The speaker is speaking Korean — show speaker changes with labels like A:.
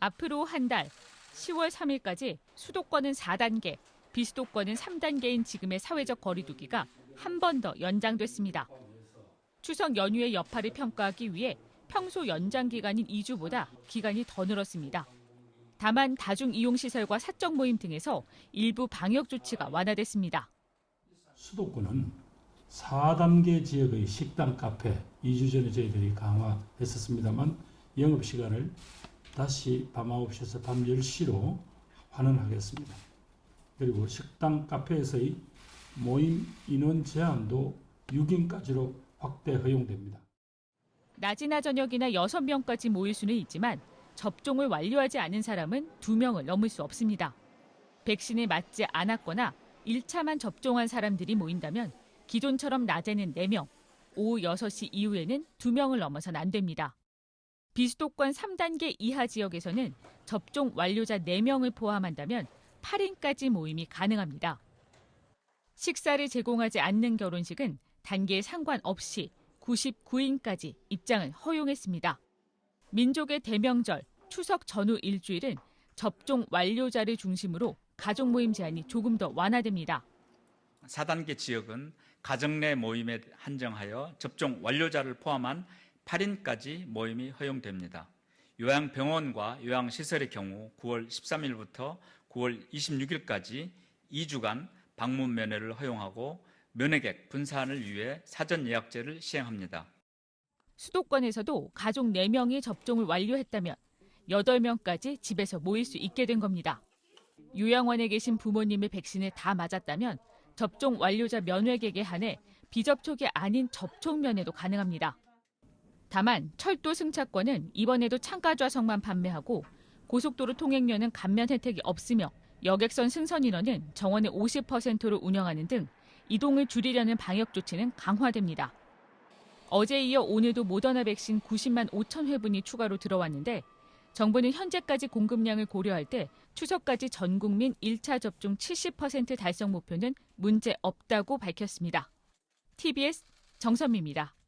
A: 앞으로 한 달, 10월 3일까지 수도권은 4단계, 비수도권은 3단계인 지금의 사회적 거리두기가 한 번 더 연장됐습니다. 추석 연휴의 여파를 평가하기 위해 평소 연장 기간인 2주보다 기간이 더 늘었습니다. 다만 다중 이용 시설과 사적 모임 등에서 일부 방역 조치가 완화됐습니다.
B: 수도권은 4단계 지역의 식당, 카페 2주 전에 저희들이 강화했었습니다만 영업 시간을 다시 밤 9시에서 밤 10시로 환원하겠습니다. 그리고 식당, 카페에서의 모임 인원 제한도 6인까지로 확대 허용됩니다.
A: 낮이나 저녁이나 6명까지 모일 수는 있지만 접종을 완료하지 않은 사람은 2명을 넘을 수 없습니다. 백신에 맞지 않았거나 1차만 접종한 사람들이 모인다면 기존처럼 낮에는 4명, 오후 6시 이후에는 2명을 넘어선 안 됩니다. 비수도권 3단계 이하 지역에서는 접종 완료자 4명을 포함한다면 8인까지 모임이 가능합니다. 식사를 제공하지 않는 결혼식은 단계에 상관없이 99인까지 입장을 허용했습니다. 민족의 대명절 추석 전후 일주일은 접종 완료자를 중심으로 가족 모임 제한이 조금 더 완화됩니다.
C: 4단계 지역은 가정 내 모임에 한정하여 접종 완료자를 포함한 8인까지 모임이 허용됩니다. 요양병원과 요양시설의 경우 9월 13일부터 9월 26일까지 2주간 방문 면회를 허용하고 면회객 분산을 위해 사전 예약제를 시행합니다.
A: 수도권에서도 가족 4명이 접종을 완료했다면 8명까지 집에서 모일 수 있게 된 겁니다. 요양원에 계신 부모님의 백신을 다 맞았다면 접종 완료자 면회객에 한해 비접촉이 아닌 접촉 면회도 가능합니다. 다만 철도 승차권은 이번에도 창가 좌석만 판매하고 고속도로 통행료는 감면 혜택이 없으며 여객선 승선 인원은 정원의 50%로 운영하는 등 이동을 줄이려는 방역 조치는 강화됩니다. 어제 이어 오늘도 모더나 백신 90만 5천 회분이 추가로 들어왔는데 정부는 현재까지 공급량을 고려할 때 추석까지 전 국민 1차 접종 70% 달성 목표는 문제 없다고 밝혔습니다. TBS 정선미입니다.